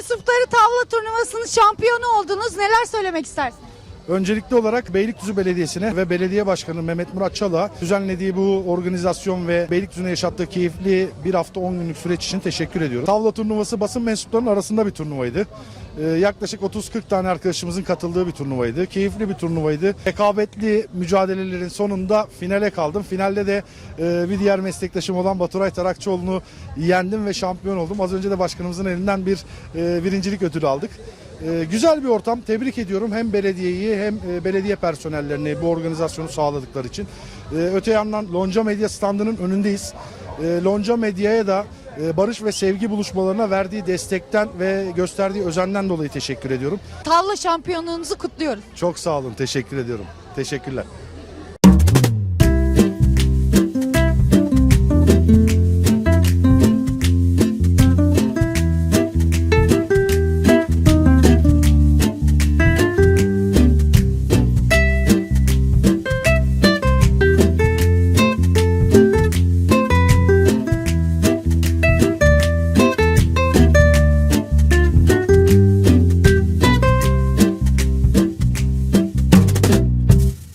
mensupları tavla turnuvasının şampiyonu oldunuz. Neler söylemek istersiniz? Öncelikli olarak Beylikdüzü Belediyesi'ne ve belediye başkanı Mehmet Murat Çal'a düzenlediği bu organizasyon ve Beylikdüzü'ne yaşattığı keyifli bir hafta 10 günlük süreç için teşekkür ediyorum. Tavla turnuvası basın mensuplarının arasında bir turnuvaydı. Ee, yaklaşık 30-40 tane arkadaşımızın katıldığı bir turnuvaydı. Keyifli bir turnuvaydı. Rekabetli mücadelelerin sonunda finale kaldım. Finalde de e, bir diğer meslektaşım olan Baturay Tarakçıoğlu'nu yendim ve şampiyon oldum. Az önce de başkanımızın elinden bir e, birincilik ödülü aldık. Ee, güzel bir ortam. Tebrik ediyorum hem belediyeyi hem e, belediye personellerini bu organizasyonu sağladıkları için. Ee, öte yandan Lonca Medya standının önündeyiz. Ee, Lonca Medya'ya da e, barış ve sevgi buluşmalarına verdiği destekten ve gösterdiği özenden dolayı teşekkür ediyorum. Tavla şampiyonluğunuzu kutluyoruz. Çok sağ olun. Teşekkür ediyorum. Teşekkürler.